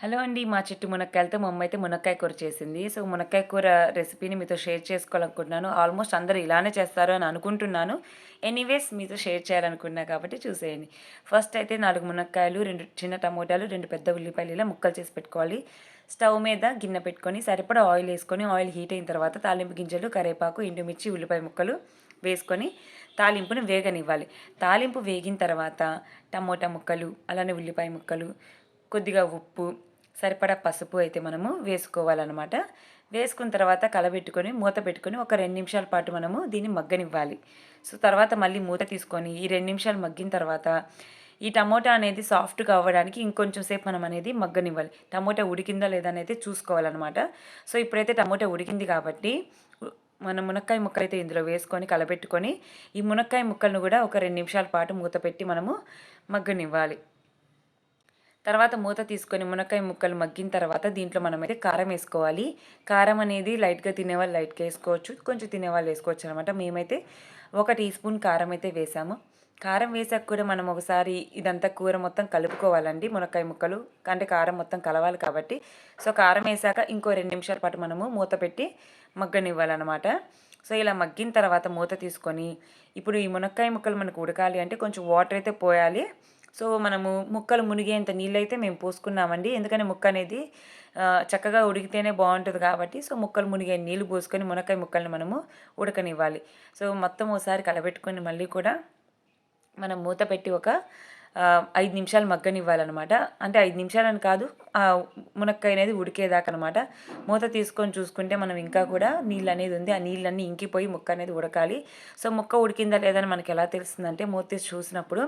Hello అండి మా చెట్టు మునక్కాయలతో మా అమ్మ అయితే మునక్కాయ కూర చేసింది. సో మునక్కాయ కూర రెసిపీని మీతో షేర్ చేసుకోవాలనుకుంటున్నాను. ఆల్మోస్ట్ అందరూ ఇలానే చేస్తారు అని అనుకుంటున్నాను. ఎనీవేస్ మీతో షేర్ చేయాలనుకున్నా కాబట్టి చూసేయండి. ఫస్ట్ అయితే నాలుగు మునక్కాయలు రెండు చిన్న టమోటాలు రెండు పెద్ద ఉల్లిపాయలు ఇలా ముక్కలు చేసి పెట్టుకోవాలి. స్టవ్ మీద గిన్నె పెట్టుకొని సరిపడా ఆయిల్ వేసుకొని ఆయిల్ హీట్ అయిన తర్వాత తాలింపు గింజలు కరివేపాకు ఎండుమిర్చి ఉల్లిపాయ ముక్కలు వేసుకొని తాలింపును వేగనివ్వాలి. తాలింపు వేగిన తర్వాత టమోటా ముక్కలు అలానే ఉల్లిపాయ ముక్కలు కొద్దిగా ఉప్పు సరిపడా పసుపు అయితే మనము వేసుకోవాలన్నమాట. వేసుకున్న తర్వాత కలబెట్టుకొని మూత పెట్టుకొని ఒక రెండు నిమిషాల పాటు మనము దీన్ని మగ్గనివ్వాలి. సో తర్వాత మళ్ళీ మూత తీసుకొని ఈ రెండు నిమిషాలు మగ్గిన తర్వాత ఈ టమోటా అనేది సాఫ్ట్గా అవ్వడానికి ఇంకొంచెం సేపు మనం అనేది మగ్గనివ్వాలి. టమోటా ఉడికిందా లేదా అనేది చూసుకోవాలన్నమాట. సో ఇప్పుడైతే టమోటా ఉడికింది కాబట్టి మన మునక్కాయ ముక్కలు అయితే ఇందులో వేసుకొని కలబెట్టుకొని ఈ మునక్కాయ ముక్కలను కూడా ఒక రెండు నిమిషాల పాటు మూత పెట్టి మనము మగ్గనివ్వాలి. తర్వాత మూత తీసుకొని మునక్కాయ ముక్కలు మగ్గిన తర్వాత దీంట్లో మనమైతే కారం వేసుకోవాలి. కారం అనేది లైట్గా తినేవాళ్ళు లైట్గా వేసుకోవచ్చు. కొంచెం తినేవాళ్ళు వేసుకోవచ్చు అనమాట మేమైతే ఒక టీ స్పూన్ కారం అయితే వేసాము. కారం వేసాక కూడా మనం ఒకసారి ఇదంతా కూర మొత్తం కలుపుకోవాలండి మునక్కాయ ముక్కలు. అంటే కారం మొత్తం కలవాలి కాబట్టి. సో కారం వేసాక ఇంకో రెండు నిమిషాల పాటు మనము మూత పెట్టి మగ్గనివ్వాలన్నమాట. సో ఇలా మగ్గిన తర్వాత మూత తీసుకొని ఇప్పుడు ఈ మునక్కాయ ముక్కలు మనకు ఉడకాలి అంటే కొంచెం వాటర్ అయితే పోయాలి. సో మనము ముక్కలు మునిగేంత నీళ్ళు అయితే మేము పోసుకున్నామండి. ఎందుకంటే ముక్క అనేది చక్కగా ఉడికితేనే బాగుంటుంది కాబట్టి సో ముక్కలు మునిగే నీళ్ళు పోసుకొని మునక్కాయ ముక్కల్ని మనము ఉడకనివ్వాలి. సో మొత్తం ఒకసారి కలబెట్టుకొని మళ్ళీ కూడా మనం మూత పెట్టి ఒక ఐదు నిమిషాలు మగ్గనివ్వాలన్నమాట. అంటే ఐదు నిమిషాలని కాదు ఆ మునక్కాయ అనేది ఉడికేదాకా అనమాట మూత తీసుకొని చూసుకుంటే మనం ఇంకా కూడా నీళ్ళు అనేది ఉంది. ఆ నీళ్ళన్నీ ఇంకిపోయి ముక్క అనేది ఉడకాలి. సో ముక్క ఉడికిందా లేదని మనకి ఎలా తెలుస్తుందంటే మూత తీసి చూసినప్పుడు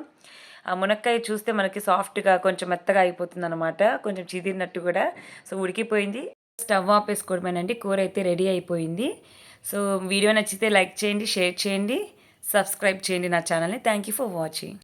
ఆ మునక్కాయ చూస్తే మనకి సాఫ్ట్గా కొంచెం మెత్తగా అయిపోతుంది అనమాట కొంచెం చిదిరినట్టు కూడా. సో ఉడికిపోయింది. స్టవ్ ఆపేసుకోవడమేనండి కూర అయితే రెడీ అయిపోయింది. సో వీడియో నచ్చితే లైక్ చేయండి షేర్ చేయండి సబ్స్క్రైబ్ చేయండి నా ఛానల్ని. Thank you for watching.